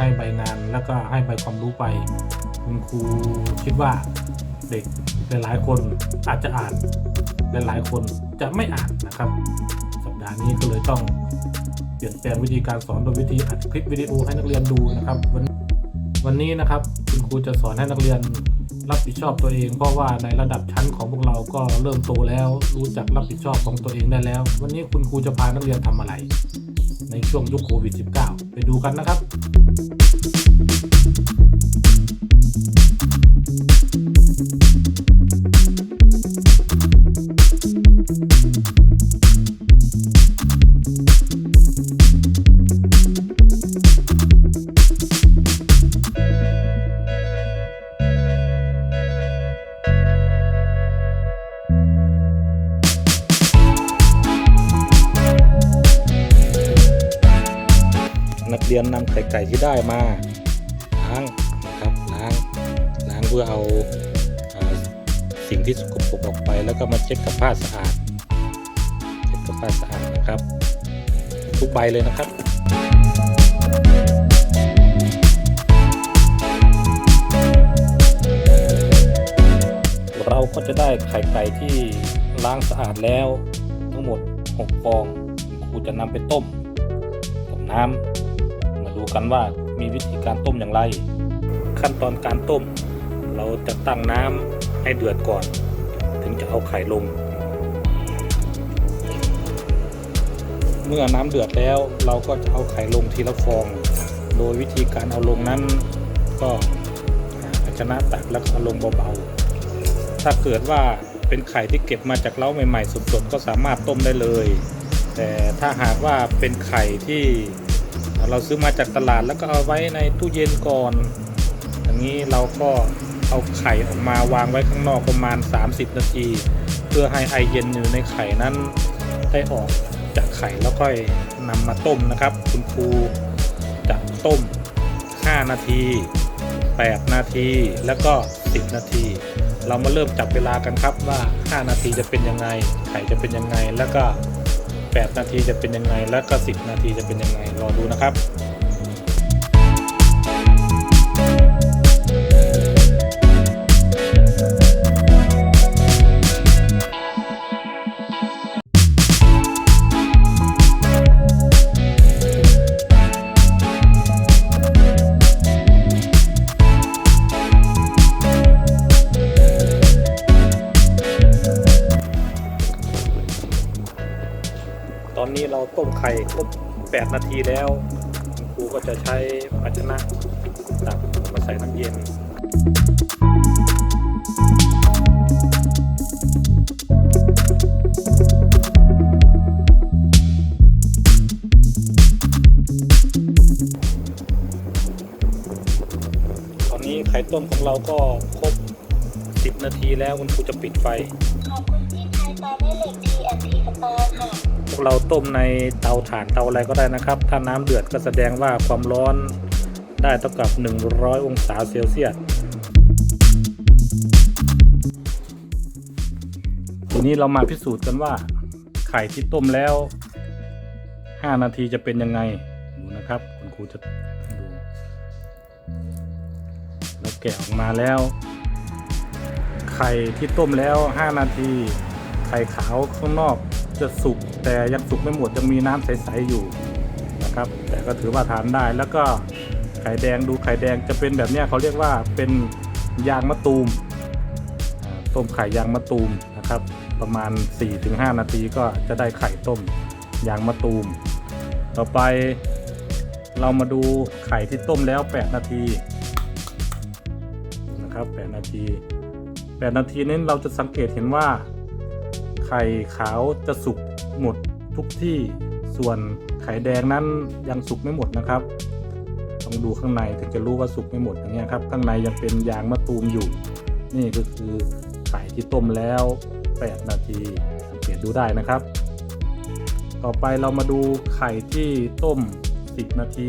ให้ใบงานแล้วก็ให้ใบความรู้ไป คุณครูคิดว่าเด็กหลายๆคนอาจจะอ่านหลายๆคนจะไม่อ่านนะครับ สัปดาห์นี้ก็เลยต้องเปลี่ยนแปลงวิธีการสอนโดยวิธีอัดคลิปวิดีโอให้นักเรียนดูนะครับ วันวันนี้นะครับคุณครูจะสอนให้นักเรียนรับผิดชอบตัวเอง เพราะว่าในระดับชั้นของพวกเราก็เริ่มโตแล้ว รู้จักรับผิดชอบของตัวเองได้แล้ว วันนี้คุณครูจะพานักเรียนทำอะไร ในช่วงยุคโควิด -19 ไปดูกันนะครับ เรียนนำไข่ไก่ที่ได้มาล้างนะครับล้างล้างเพื่อเอาสิ่งที่สกปรกออกไป แล้วก็มาเช็ดกับผ้าสะอาดเช็ดกับผ้าสะอาดนะครับ ทุกใบเลยนะครับเราก็จะได้ไข่ไก่ที่ล้างสะอาดแล้ว ทั้งหมด 6 ฟองครูจะนำไปต้มต้มน้ำ กันว่ามีวิธีการต้มอย่างไร ขั้นตอนการต้ม เราจะตั้งน้ำให้เดือดก่อน ถึงจะเอาไข่ลง เมื่อน้ำเดือดแล้วเราก็จะเอาไข่ลงทีละฟอง โดยวิธีการเอาลงนั้น ก็ภาชนะตักแล้วก็เอาลงเบาๆ ถ้าเกิดว่าเป็นไข่ที่เก็บมาจากเล้าใหม่ๆสดๆก็สามารถต้มได้เลย แต่ถ้าหากว่าเป็นไข่ที่ เราซื้อมาจากตลาดแล้วก็เอาไว้ในตู้เย็นก่อน อย่างนี้เราก็เอาไข่ออกมาวางไว้ข้างนอกประมาณ 30 นาที เพื่อให้ไอเย็นอยู่ในไข่นั้นได้ออกจากไข่แล้วค่อยนำมาต้มนะครับ คุณครูจะต้ม 5 นาที 8 นาที แล้วก็ 10 นาที เรามาเริ่มจับเวลากันครับว่า 5 นาทีจะเป็นยังไง ไข่จะเป็นยังไงแล้วก็ 8 นาทีจะเป็นยังไง และก็ 10 นาทีจะเป็นยังไงรอดูนะครับ นี้เราต้มไข่ครบ8 นาทีแล้วคุณครูก็จะใช้ภาชนะตักมาใส่น้ำเย็นตอนนี้ไข่ต้มของเราก็ครบ 10 นาทีแล้วคุณครูจะปิดไฟขอบคุณที่ ตาแม่เหล็ก TNT สตอร์ค่ะ พวกเราต้มในเตาถ่านเตาอะไรก็ได้นะครับ ถ้าน้ำเดือดก็แสดงว่าความร้อนได้เท่ากับ 100 องศาเซลเซียส ทีนี้เรามาพิสูจน์กันว่า ไข่ที่ต้มแล้ว 5 นาทีจะเป็นยังไง ดูนะครับ คุณครูจะดูเราแกะออกมาแล้ว ไข่ที่ต้มแล้ว 5 นาที ไข่ขาวข้างนอกจะสุกแต่ยังสุกไม่หมดยังมีน้ำใสๆอยู่นะครับ แต่ก็ถือว่าทานได้แล้วก็ไข่แดงดูไข่แดงจะเป็นแบบนี้เขาเรียกว่าเป็นยางมะตูมต้มไข่ยางมะตูมนะครับ ประมาณ 4-5 นาทีก็จะได้ไข่ต้มยางมะตูม ต่อไปเรามาดูไข่ที่ต้มแล้ว 8 นาทีนะครับ 8 นาที 8 นาทีนี้เราจะสังเกตเห็นว่า ไข่ขาวจะสุกหมดทุกที่ส่วนไข่แดงนั้นยังสุกไม่หมดนะครับต้องดูข้างในถึงจะรู้ว่าสุกไม่หมดอย่างเงี้ยครับ ข้างในยังเป็นยางมะตูมอยู่ นี่ก็คือไข่ที่ต้มแล้ว 8 นาทีสังเกตดูได้นะครับ ต่อไปเรามาดูไข่ที่ต้ม 10 นาที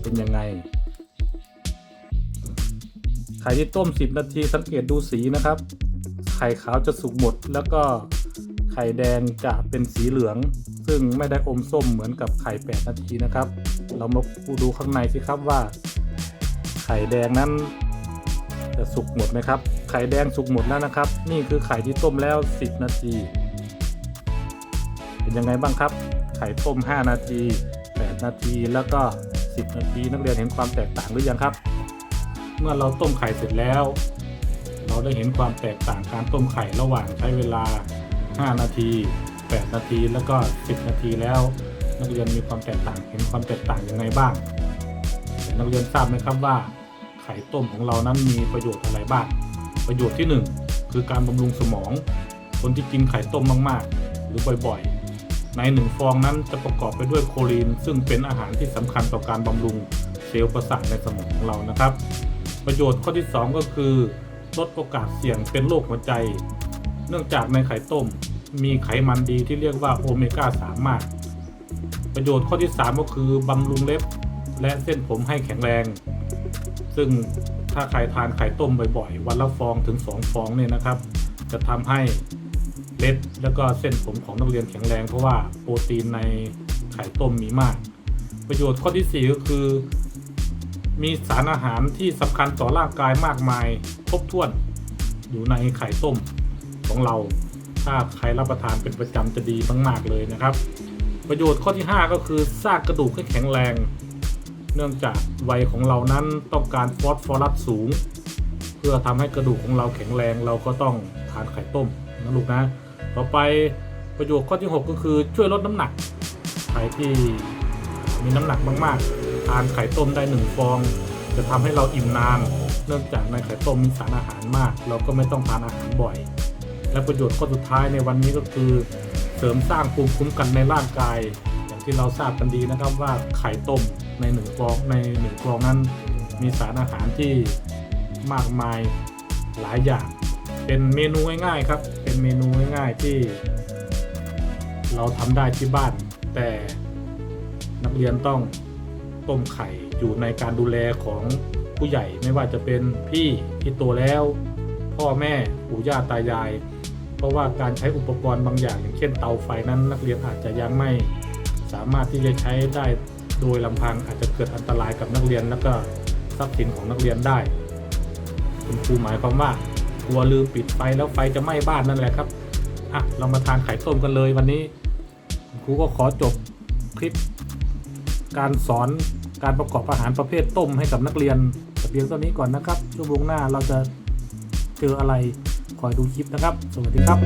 เป็นยังไง ไข่ที่ต้ม 10 นาทีสังเกตดูสีนะครับ ข่ขาวจะสุกหมด แล้วก็ไข่แดงจะเป็นสีเหลือง ซึ่งไม่ได้อมส้มเหมือนกับไข่8นาทีนะครับ เรามาดูข้างในสิครับว่า ไข่แดงนั้นจะสุกหมดไหมครับ ไข่แดงสุกหมดแล้วนะครับ นี่คือไข่ที่ต้มแล้ว 10 นาที เป็นยังไงบ้างครับ ไข่ต้ม 5 นาที 8 นาที แล้วก็ 10 นาที นักเรียนเห็นความแตกต่างหรือยังครับ เมื่อเราต้มไข่เสร็จแล้ว เราได้เห็นความแตกต่างการต้มไข่ระหว่างใช้เวลา 5 นาที 8 นาที แล้วก็ 10 นาทีแล้ว นักเรียนมีความแตกต่างเห็นความแตกต่างยังไงบ้าง นักเรียนทราบไหมครับว่า ไข่ต้มของเรานั้นมีประโยชน์อะไรบ้าง ประโยชน์ที่ 1 คือการบำรุงสมอง คนที่กินไข่ต้มมากๆ หรือบ่อยๆ ในหนึ่งฟองนั้นจะประกอบไปด้วยโคลีน ซึ่งเป็นอาหารที่สำคัญต่อการบำรุงเซลล์ประสาทในสมองของเรานะครับ ประโยชน์ข้อที่ 2 ก็คือ ลดโอกาสเสี่ยงเป็นโรคหัวใจ เนื่องจากในไข่ต้มมีไขมันดีที่เรียกว่าโอเมก้า3มาก ประโยชน์ข้อที่ 3 ก็คือบำรุงเล็บและเส้นผมให้แข็งแรง ซึ่งถ้าใครทานไข่ต้มบ่อยๆ วันละฟองถึง 2 ฟองเนี่ยนะครับ จะทำให้เล็บแล้วก็เส้นผมของนักเรียนแข็งแรงเพราะว่าโปรตีนในไข่ต้มมีมาก ประโยชน์ข้อที่ 4 ก็คือ มีสารอาหารที่สำคัญต่อร่างกายมากมายครบถ้วนอยู่ในไข่ต้มของเรา ถ้าใครรับประทานเป็นประจำจะดีมากๆเลยนะครับ ประโยชน์ข้อที่ 5 ก็คือสร้างกระดูกให้แข็งแรง เนื่องจากวัยของเรานั้นต้องการฟอสฟอรัสสูง เพื่อทำให้กระดูกของเราแข็งแรงเราก็ต้องทานไข่ต้มนะลูกนะ ต่อไปประโยชน์ข้อที่ 6 ก็คือช่วยลดน้ำหนักใครที่มีน้ำหนักมากๆานไข่ต้มได้หนึ่งฟอง จะทำให้เราอิ่มนานเนื่องจากในไข่ต้มมีสารอาหารมาก เราก็ไม่ต้องทานอาหารบ่อย และประโยชน์ข้อสุดท้ายในวันนี้ก็คือ เสริมสร้างภูมิคุ้มกันในร่างกาย อย่างที่เราทราบกันดีนะครับว่าไข่ต้มในหนึ่งฟองในหนึ่งฟองนั้น มีสารอาหารที่มากมายหลายอย่าง เป็นเมนูง่ายๆครับ เป็นเมนูง่ายๆที่ เราทำได้ที่บ้านแต่นักเรียนต้อง ต้มไข่อยู่ในการดูแลของผู้ใหญ่ไม่ว่าจะเป็นพี่ที่โตแล้ว พ่อแม่ปู่ย่าตายาย เพราะว่าการใช้อุปกรณ์บางอย่าง อย่างเช่นเตาไฟนั้น นักเรียนอาจจะยังไม่สามารถที่จะใช้ได้โดยลำพังอาจจะเกิดอันตรายกับนักเรียนและก็ทรัพย์สินของนักเรียนได้ คุณครูหมายความว่ากลัวลืมปิดไฟแล้วไฟจะไหม้บ้านนั่นแหละครับอะเรามาทานไข่ต้มกันเลยวันนี้คุณครูก็ขอจบคลิป การสอนการประกอบอาหารประเภทต้มให้กับนักเรียนแต่เพียงเท่านี้ก่อนนะครับช่วโมงหน้าเราจะเจออะไรคอยดูคลิปนะครับ สวัสดีครับ